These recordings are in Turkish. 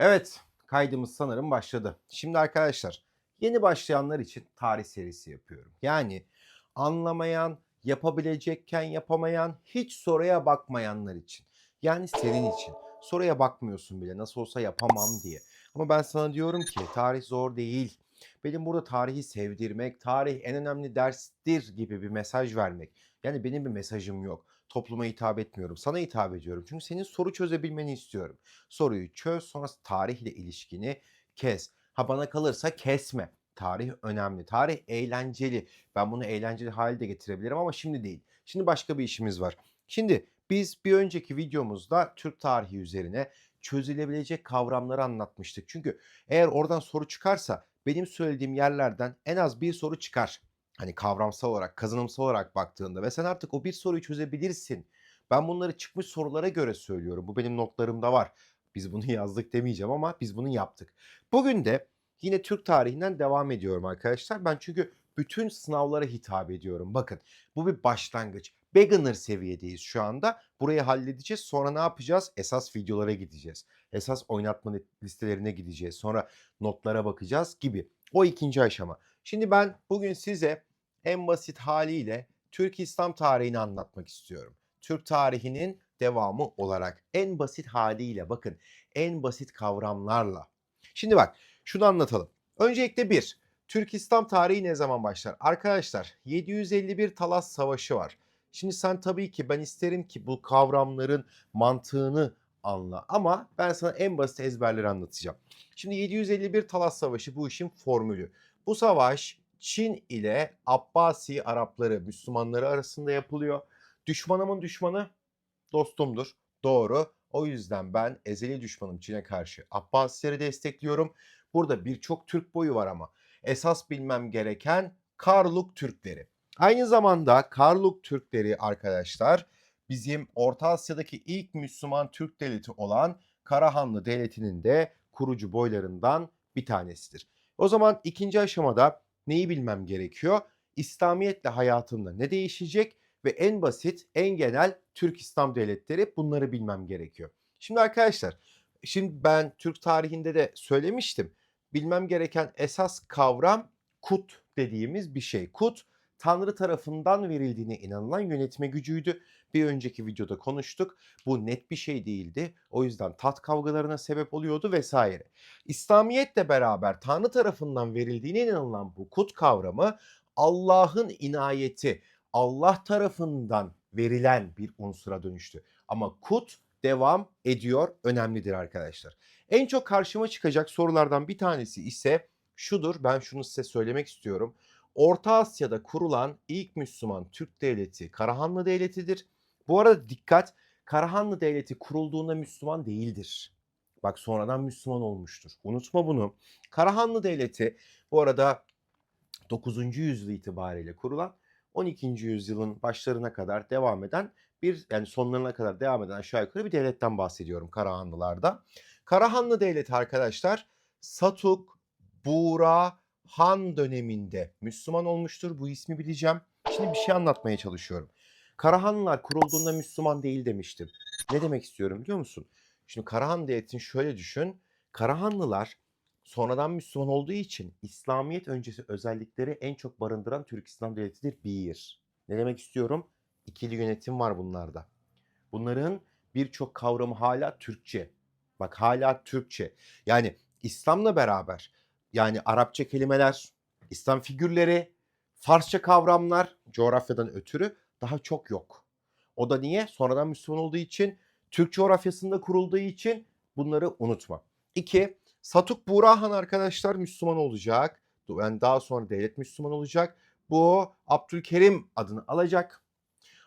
Evet, kaydımız sanırım başladı. Şimdi arkadaşlar, yeni başlayanlar için tarih serisi yapıyorum. Yani anlamayan, yapabilecekken yapamayan, hiç soruya bakmayanlar için. Yani senin için. Soruya bakmıyorsun bile nasıl olsa yapamam diye. Ama ben sana diyorum ki tarih zor değil. Benim burada tarihi sevdirmek, tarih en önemli derstir gibi bir mesaj vermek. Yani benim bir mesajım yok. Topluma hitap etmiyorum. Sana hitap ediyorum. Çünkü senin soru çözebilmeni istiyorum. Soruyu çöz, sonra tarihle ilişkini kes. Ha bana kalırsa kesme. Tarih önemli. Tarih eğlenceli. Ben bunu eğlenceli hale de getirebilirim ama şimdi değil. Şimdi başka bir işimiz var. Şimdi biz bir önceki videomuzda Türk tarihi üzerine çözülebilecek kavramları anlatmıştık. Çünkü eğer oradan soru çıkarsa benim söylediğim yerlerden en az bir soru çıkar. Hani kavramsal olarak, kazanımsal olarak baktığında ve sen artık o bir soruyu çözebilirsin. Ben bunları çıkmış sorulara göre söylüyorum. Bu benim notlarımda var. Biz bunu yazdık demeyeceğim ama biz bunu yaptık. Bugün de yine Türk tarihinden devam ediyorum arkadaşlar. Ben çünkü bütün sınavlara hitap ediyorum. Bakın bu bir başlangıç. Beginner seviyedeyiz şu anda. Burayı halledeceğiz. Sonra ne yapacağız? Esas videolara gideceğiz. Esas oynatma listelerine gideceğiz. Sonra notlara bakacağız gibi. O ikinci aşama. Şimdi ben bugün size en basit haliyle Türk İslam tarihini anlatmak istiyorum. Türk tarihinin devamı olarak en basit haliyle bakın en basit kavramlarla. Şimdi bak şunu anlatalım. Öncelikle bir Türk İslam tarihi ne zaman başlar? Arkadaşlar 751 Talas Savaşı var. Şimdi sen tabii ki ben isterim ki bu kavramların mantığını anla ama ben sana en basit ezberleri anlatacağım. Şimdi 751 Talas Savaşı bu işin formülü. Bu savaş Çin ile Abbasi Arapları, Müslümanları arasında yapılıyor. Düşmanımın düşmanı dostumdur. Doğru. O yüzden ben ezeli düşmanım Çin'e karşı Abbasileri destekliyorum. Burada birçok Türk boyu var ama esas bilmem gereken Karluk Türkleri. Aynı zamanda Karluk Türkleri arkadaşlar bizim Orta Asya'daki ilk Müslüman Türk devleti olan Karahanlı Devleti'nin de kurucu boylarından bir tanesidir. O zaman ikinci aşamada neyi bilmem gerekiyor? İslamiyetle hayatımda ne değişecek ve en basit, en genel Türk İslam devletleri bunları bilmem gerekiyor. Şimdi arkadaşlar, şimdi ben Türk tarihinde de söylemiştim. Bilmem gereken esas kavram kut dediğimiz bir şey. Kut Tanrı tarafından verildiğine inanılan yönetme gücüydü. Bir önceki videoda konuştuk. Bu net bir şey değildi. O yüzden tat kavgalarına sebep oluyordu vesaire. İslamiyetle beraber Tanrı tarafından verildiğine inanılan bu kut kavramı Allah'ın inayeti, Allah tarafından verilen bir unsura dönüştü. Ama kut devam ediyor, önemlidir arkadaşlar. En çok karşıma çıkacak sorulardan bir tanesi ise şudur. Ben şunu size söylemek istiyorum. Orta Asya'da kurulan ilk Müslüman Türk devleti Karahanlı Devleti'dir. Bu arada dikkat, Karahanlı Devleti kurulduğunda Müslüman değildir. Bak sonradan Müslüman olmuştur. Unutma bunu. Karahanlı Devleti bu arada 9. yüzyıl itibariyle kurulan 12. yüzyılın başlarına kadar devam eden bir yani sonlarına kadar devam eden aşağı yukarı bir devletten bahsediyorum Karahanlılarda. Karahanlı Devleti arkadaşlar Satuk, Buğra, Han döneminde Müslüman olmuştur. Bu ismi bileceğim. Şimdi bir şey anlatmaya çalışıyorum. Karahanlılar kurulduğunda Müslüman değil demiştim. Ne demek istiyorum biliyor musun? Şimdi Karahan Devleti'ni şöyle düşün. Karahanlılar sonradan Müslüman olduğu için İslamiyet öncesi özellikleri en çok barındıran Türk İslam Devleti'dir. Bir. Ne demek istiyorum? İkili yönetim var bunlarda. Bunların birçok kavramı hala Türkçe. Bak hala Türkçe. Yani İslam'la beraber yani Arapça kelimeler, İslam figürleri, Farsça kavramlar coğrafyadan ötürü daha çok yok. O da niye? Sonradan Müslüman olduğu için, Türk coğrafyasında kurulduğu için bunları unutma. İki, Satuk Burahan arkadaşlar Müslüman olacak. Yani daha sonra devlet Müslüman olacak. Bu Abdülkerim adını alacak.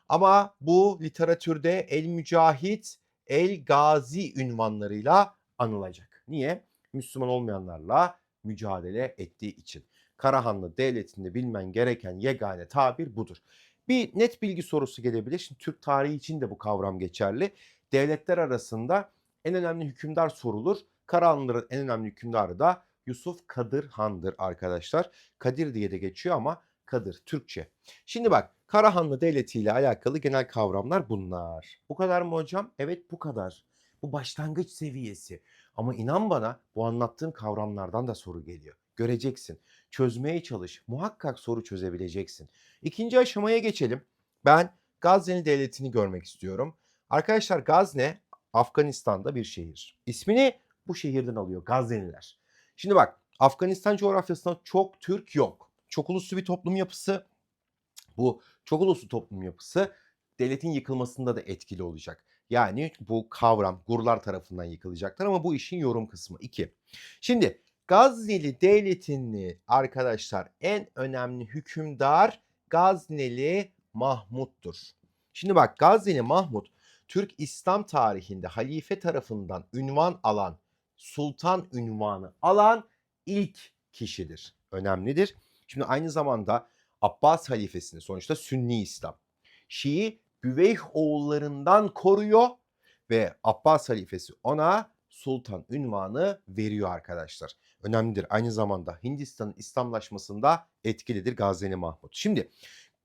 Ama bu literatürde El Mücahit, El Gazi ünvanlarıyla anılacak. Niye? Müslüman olmayanlarla mücadele ettiği için. Karahanlı devletinde bilmen gereken yegane tabir budur. Bir net bilgi sorusu gelebilir. Şimdi Türk tarihi için de bu kavram geçerli. Devletler arasında en önemli hükümdar sorulur. Karahanlıların en önemli hükümdarı da Yusuf Kadır Han'dır arkadaşlar. Kadir diye de geçiyor ama Kadır Türkçe. Şimdi bak Karahanlı Devleti ile alakalı genel kavramlar bunlar. Bu kadar mı hocam? Evet bu kadar. Bu başlangıç seviyesi. Ama inan bana bu anlattığım kavramlardan da soru geliyor. Göreceksin. Çözmeye çalış. Muhakkak soru çözebileceksin. İkinci aşamaya geçelim. Ben Gazze'nin devletini görmek istiyorum. Arkadaşlar Gazne Afganistan'da bir şehir. İsmini bu şehirden alıyor Gazze'liler. Şimdi bak Afganistan coğrafyasında çok Türk yok. Çok uluslu bir toplum yapısı. Bu çok uluslu toplum yapısı devletin yıkılmasında da etkili olacak. Yani bu kavram Gurlar tarafından yıkılacaklar ama bu işin yorum kısmı 2. Şimdi Gazneli devletini arkadaşlar en önemli hükümdar Gazneli Mahmut'tur. Şimdi bak Gazneli Mahmut Türk İslam tarihinde halife tarafından ünvan alan, sultan ünvanı alan ilk kişidir. Önemlidir. Şimdi aynı zamanda Abbas halifesini sonuçta Sünni İslam. Şii Büveyh oğullarından koruyor ve Abbas halifesi ona sultan ünvanı veriyor arkadaşlar. Önemlidir. Aynı zamanda Hindistan'ın İslamlaşmasında etkilidir Gazneli Mahmut. Şimdi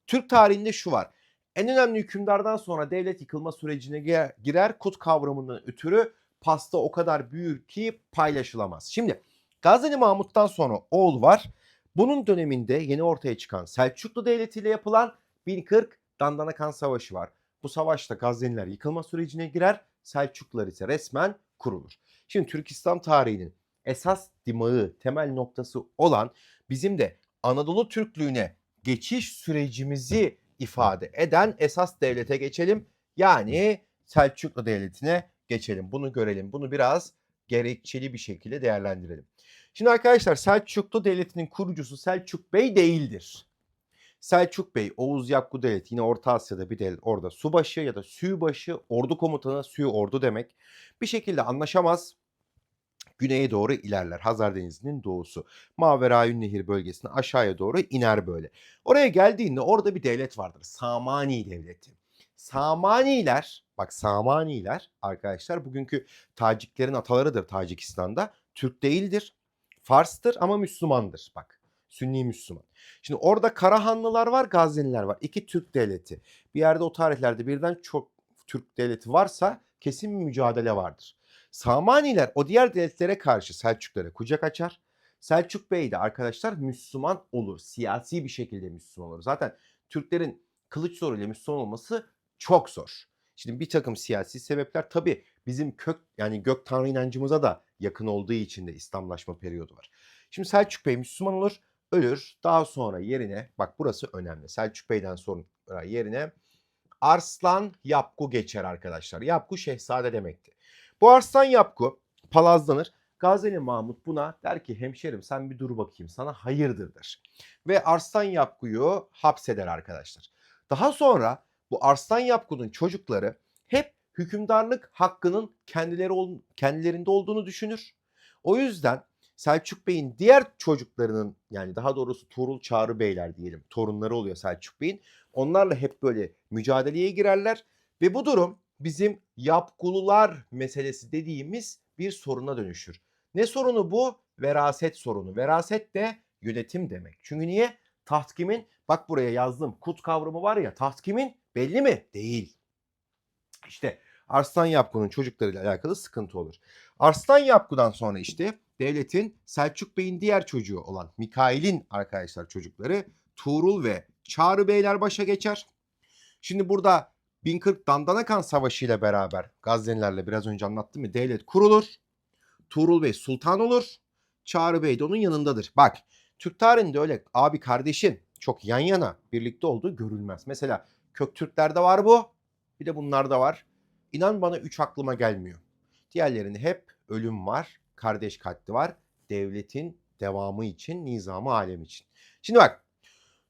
Türk tarihinde şu var. En önemli hükümdardan sonra devlet yıkılma sürecine girer. Kut kavramından ötürü pasta o kadar büyür ki paylaşılamaz. Şimdi Gazneli Mahmut'tan sonra oğul var. Bunun döneminde yeni ortaya çıkan Selçuklu Devleti ile yapılan 1040 Dandanakan Savaşı var. Bu savaşta Gazneliler yıkılma sürecine girer. Selçuklular ise resmen kurulur. Şimdi Türk İslam tarihinin esas dimağı, temel noktası olan bizim de Anadolu Türklüğüne geçiş sürecimizi ifade eden esas devlete geçelim. Yani Selçuklu Devleti'ne geçelim. Bunu görelim. Bunu biraz gerekçeli bir şekilde değerlendirelim. Şimdi arkadaşlar Selçuklu Devleti'nin kurucusu Selçuk Bey değildir. Selçuk Bey, Oğuz Yakku Devleti yine Orta Asya'da bir devlet. Orada subaşı ya da sübaşı, ordu komutanı, sü ordu demek. Bir şekilde anlaşamaz. Güneye doğru ilerler. Hazar Denizi'nin doğusu. Maverayün Nehir bölgesine aşağıya doğru iner böyle. Oraya geldiğinde orada bir devlet vardır. Samani Devleti. Samaniler, bak Samaniler arkadaşlar bugünkü Taciklerin atalarıdır Tacikistan'da. Türk değildir. Fars'tır ama Müslümandır. Bak Sünni Müslüman. Şimdi orada Karahanlılar var, Gaziniler var. İki Türk devleti. Bir yerde o tarihlerde birden çok Türk devleti varsa kesin bir mücadele vardır. Samaniler o diğer devletlere karşı Selçuklara kucak açar. Selçuk Bey de arkadaşlar Müslüman olur. Siyasi bir şekilde Müslüman olur. Zaten Türklerin kılıç zoruyla Müslüman olması çok zor. Şimdi bir takım siyasi sebepler tabii bizim kök yani gök tanrı inancımıza da yakın olduğu için de İslamlaşma periyodu var. Şimdi Selçuk Bey Müslüman olur, ölür. Daha sonra yerine bak burası önemli. Selçuk Bey'den sonra yerine Arslan Yapgu geçer arkadaşlar. Yapgu şehzade demekti. Bu Arslan Yapgu palazlanır. Gazeli Mahmut buna der ki hemşerim sen bir dur bakayım sana hayırdır der. Ve Arslan Yapgu'yu hapseder arkadaşlar. Daha sonra bu Arslan Yapgu'nun çocukları hep hükümdarlık hakkının kendileri ol, kendilerinde olduğunu düşünür. O yüzden Selçuk Bey'in diğer çocuklarının yani daha doğrusu Tuğrul Çağrı Beyler diyelim torunları oluyor Selçuk Bey'in. Onlarla hep böyle mücadeleye girerler ve bu durum bizim yapgulular meselesi dediğimiz bir soruna dönüşür. Ne sorunu bu? Veraset sorunu. Veraset de yönetim demek. Çünkü niye? Taht kimin? Bak buraya yazdım. Kut kavramı var ya taht kimin? Belli mi? Değil. İşte Arslan Yapgu'nun çocuklarıyla alakalı sıkıntı olur. Arslan Yapgu'dan sonra işte devletin Selçuk Bey'in diğer çocuğu olan Mikail'in arkadaşlar çocukları Tuğrul ve Çağrı Beyler başa geçer. Şimdi burada 1040 Dandanakan Savaşı ile beraber Gaznelilerle biraz önce anlattım mı devlet kurulur. Tuğrul Bey sultan olur. Çağrı Bey de onun yanındadır. Bak Türk tarihinde öyle abi kardeşin çok yan yana birlikte olduğu görülmez. Mesela Köktürklerde var bu. Bir de bunlarda var. İnan bana üç aklıma gelmiyor. Diğerlerinde hep ölüm var, kardeş katli var. Devletin devamı için, nizamı alem için. Şimdi bak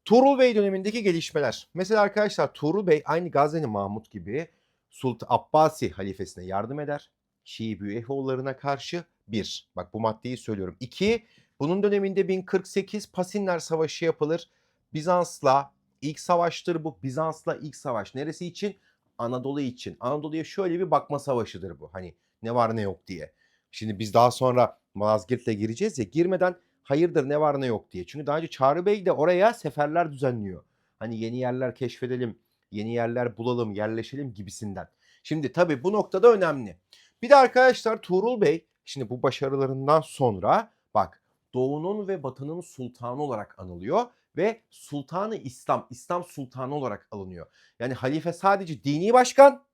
Tuğrul Bey dönemindeki gelişmeler. Mesela arkadaşlar Tuğrul Bey aynı Gazneli Mahmut gibi Sultan Abbasi halifesine yardım eder. Şii Büyühoğullarına karşı bir. Bak bu maddeyi söylüyorum. İki. Bunun döneminde 1048 Pasinler Savaşı yapılır. Bizans'la ilk savaştır bu. Bizans'la ilk savaş. Neresi için? Anadolu için. Anadolu'ya şöyle bir bakma savaşıdır bu. Hani ne var ne yok diye. Şimdi biz daha sonra Malazgirt'le gireceğiz ya girmeden hayırdır ne var ne yok diye. Çünkü daha önce Çağrı Bey de oraya seferler düzenliyor. Hani yeni yerler keşfedelim, yeni yerler bulalım, yerleşelim gibisinden. Şimdi tabii bu noktada önemli. Bir de arkadaşlar Tuğrul Bey Şimdi bu başarılarından sonra bak Doğu'nun ve Batı'nın sultanı olarak anılıyor ve Sultanı İslam, İslam Sultanı olarak alınıyor. Yani halife sadece dini başkan,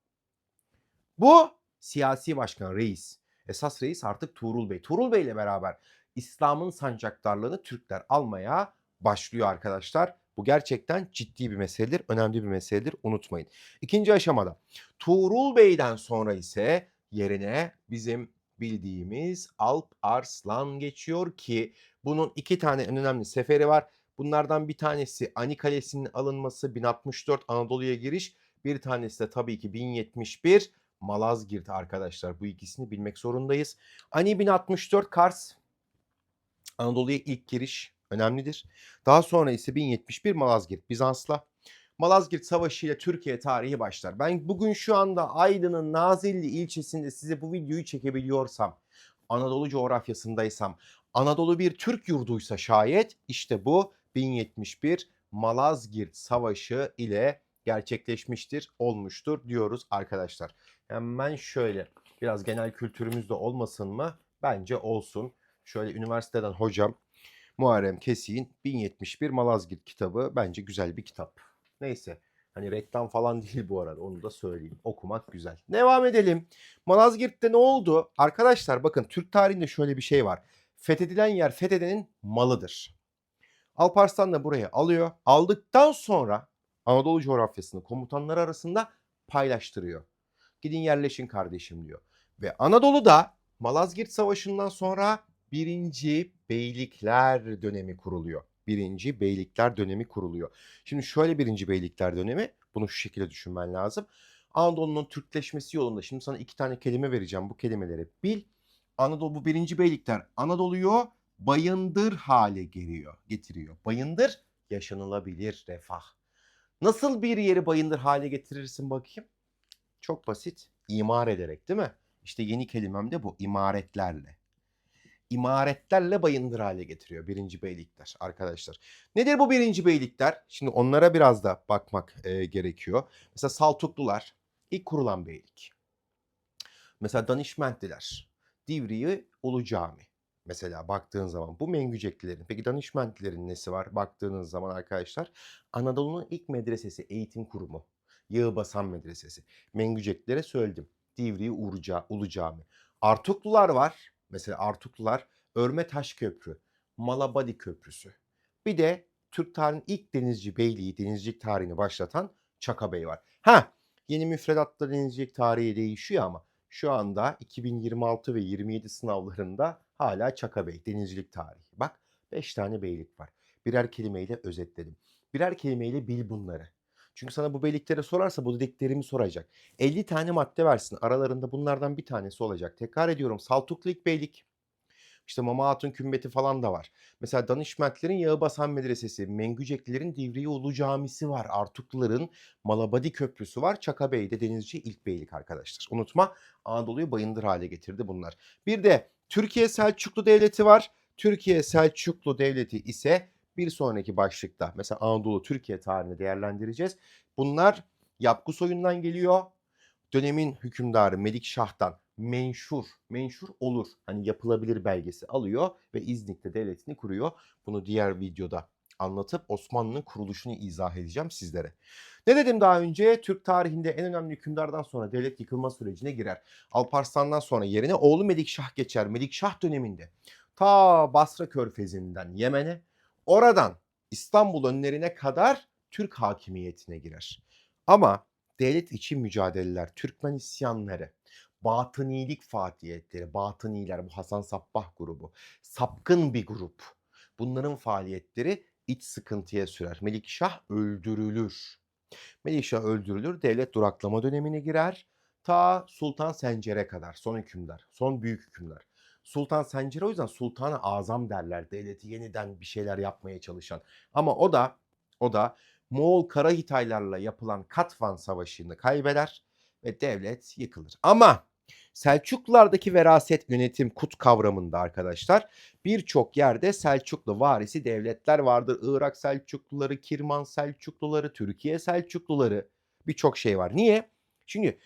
bu siyasi başkan, reis. Esas reis artık Tuğrul Bey. Tuğrul Bey ile beraber İslam'ın sancaktarlığını Türkler almaya başlıyor arkadaşlar. Bu gerçekten ciddi bir meseledir, önemli bir meseledir. Unutmayın. İkinci aşamada Tuğrul Bey'den sonra ise yerine bizim bildiğimiz Alp Arslan geçiyor ki bunun iki tane en önemli seferi var. Bunlardan bir tanesi Ani Kalesi'nin alınması 1064 Anadolu'ya giriş. Bir tanesi de tabii ki 1071 Malazgirt arkadaşlar. Bu ikisini bilmek zorundayız. Ani 1064 Kars Anadolu'ya ilk giriş önemlidir. Daha sonra ise 1071 Malazgirt Bizans'la. Malazgirt Savaşı ile Türkiye tarihi başlar. Ben bugün şu anda Aydın'ın Nazilli ilçesinde size bu videoyu çekebiliyorsam, Anadolu coğrafyasındaysam, Anadolu bir Türk yurduysa şayet işte bu 1071 Malazgirt Savaşı ile gerçekleşmiştir, olmuştur diyoruz arkadaşlar. Hemen şöyle biraz genel kültürümüz de olmasın mı? Bence olsun. Şöyle üniversiteden hocam Muharrem Kesik'in 1071 Malazgirt kitabı bence güzel bir kitap. Neyse hani reklam falan değil bu arada onu da söyleyeyim. Okumak güzel. Devam edelim. Malazgirt'te ne oldu? Arkadaşlar bakın Türk tarihinde şöyle bir şey var. Fethedilen yer fethedenin malıdır. Alparslan da burayı alıyor. Aldıktan sonra Anadolu coğrafyasını komutanlar arasında paylaştırıyor. Gidin yerleşin kardeşim diyor. Ve Anadolu'da Malazgirt Savaşı'ndan sonra birinci beylikler dönemi kuruluyor. Birinci beylikler dönemi kuruluyor. Şimdi şöyle birinci beylikler dönemi bunu şu şekilde düşünmen lazım. Anadolu'nun Türkleşmesi yolunda şimdi sana iki tane kelime vereceğim. Bu kelimeleri bil. Anadolu bu birinci beylikler Anadolu'yu bayındır hale geliyor, getiriyor. Bayındır yaşanılabilir refah. Nasıl bir yeri bayındır hale getirirsin bakayım? Çok basit. İmar ederek değil mi? İşte yeni kelimem de bu. imaretlerle. İmaretlerle bayındır hale getiriyor birinci beylikler arkadaşlar. Nedir bu birinci beylikler? Şimdi onlara biraz da bakmak e, gerekiyor. Mesela Saltuklular ilk kurulan beylik. Mesela Danişmentliler. Divriği Ulu Cami. Mesela baktığın zaman bu Mengüceklilerin. Peki Danişmentlilerin nesi var? Baktığınız zaman arkadaşlar Anadolu'nun ilk medresesi, eğitim kurumu. Yağbasan Medresesi. Mengüceklilere söyledim. Divriği Uruca, Ulu Cami. Artuklular var. Mesela Artuklular Örme Taş Köprü, Malabadi Köprüsü. Bir de Türk tarihinin ilk denizci beyliği, denizcilik tarihini başlatan Çaka Bey var. Ha, yeni müfredatta denizcilik tarihi değişiyor ama şu anda 2026 ve 27 sınavlarında hala Çaka Bey, denizcilik tarihi. Bak 5 tane beylik var. Birer kelimeyle özetledim. Birer kelimeyle bil bunları. Çünkü sana bu beyliklere sorarsa bu dediklerimi soracak. 50 tane madde versin. Aralarında bunlardan bir tanesi olacak. Tekrar ediyorum. Saltuklu ilk beylik. İşte Mama Hatun Kümbeti falan da var. Mesela Danışmentlerin Yağbasan Medresesi, Mengüceklilerin Divriği Ulu Camisi var. Artukluların Malabadi Köprüsü var. Çaka Bey'de Denizci ilk beylik arkadaşlar. Unutma Anadolu'yu bayındır hale getirdi bunlar. Bir de Türkiye Selçuklu Devleti var. Türkiye Selçuklu Devleti ise bir sonraki başlıkta mesela Anadolu Türkiye tarihini değerlendireceğiz. Bunlar Yapgu soyundan geliyor. Dönemin hükümdarı Melikşah'tan menşur, menşur olur. Hani yapılabilir belgesi alıyor ve İznik'te devletini kuruyor. Bunu diğer videoda anlatıp Osmanlı'nın kuruluşunu izah edeceğim sizlere. Ne dedim daha önce? Türk tarihinde en önemli hükümdardan sonra devlet yıkılma sürecine girer. Alparslan'dan sonra yerine oğlu Melikşah geçer. Melikşah döneminde ta Basra Körfezi'nden Yemen'e, oradan İstanbul önlerine kadar Türk hakimiyetine girer. Ama devlet içi mücadeleler, Türkmen isyanları, batınilik faaliyetleri, batıniler bu Hasan Sabbah grubu, sapkın bir grup. Bunların faaliyetleri iç sıkıntıya sürer. Melikşah öldürülür. Melikşah öldürülür, devlet duraklama dönemine girer. Ta Sultan Sencer'e kadar son hükümdar, son büyük hükümdar. Sultan Sencer'e o yüzden Sultan-ı Azam derler. Devleti yeniden bir şeyler yapmaya çalışan. Ama o da o da Moğol Karahitaylarla yapılan Katvan Savaşı'nı kaybeder ve devlet yıkılır. Ama Selçuklulardaki veraset yönetim kut kavramında arkadaşlar birçok yerde Selçuklu varisi devletler vardır. Irak Selçukluları, Kirman Selçukluları, Türkiye Selçukluları birçok şey var. Niye? Çünkü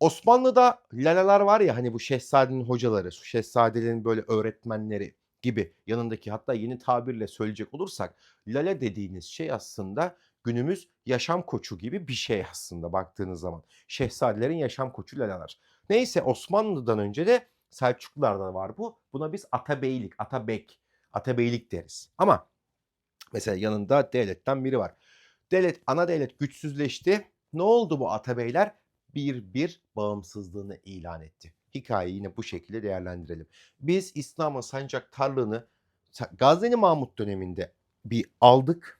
Osmanlı'da laleler var ya hani bu şehzadenin hocaları, şehzadelerin böyle öğretmenleri gibi yanındaki hatta yeni tabirle söyleyecek olursak lale dediğiniz şey aslında günümüz yaşam koçu gibi bir şey aslında baktığınız zaman. Şehzadelerin yaşam koçu laleler. Neyse Osmanlı'dan önce de Selçuklularda var bu. Buna biz atabeylik, atabek, atabeylik deriz. Ama mesela yanında devletten biri var. Devlet, ana devlet güçsüzleşti. Ne oldu bu atabeyler? Bir bir bağımsızlığını ilan etti. Hikayeyi yine bu şekilde değerlendirelim. Biz İslam'ın sancaktarlığını Sa- Gazneli Mahmut döneminde bir aldık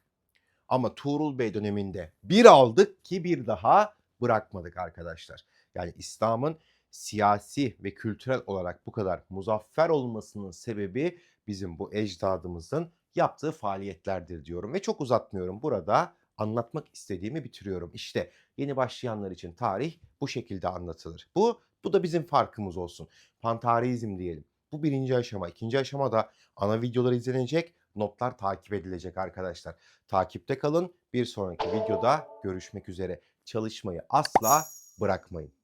ama Tuğrul Bey döneminde bir aldık ki bir daha bırakmadık arkadaşlar. Yani İslam'ın siyasi ve kültürel olarak bu kadar muzaffer olmasının sebebi bizim bu ecdadımızın yaptığı faaliyetlerdir diyorum ve çok uzatmıyorum. Burada anlatmak istediğimi bitiriyorum. İşte yeni başlayanlar için tarih bu şekilde anlatılır. Bu bu da bizim farkımız olsun. Pantarihizm diyelim. Bu birinci aşama. İkinci aşamada ana videolar izlenecek, notlar takip edilecek arkadaşlar. Takipte kalın. Bir sonraki videoda görüşmek üzere. Çalışmayı asla bırakmayın.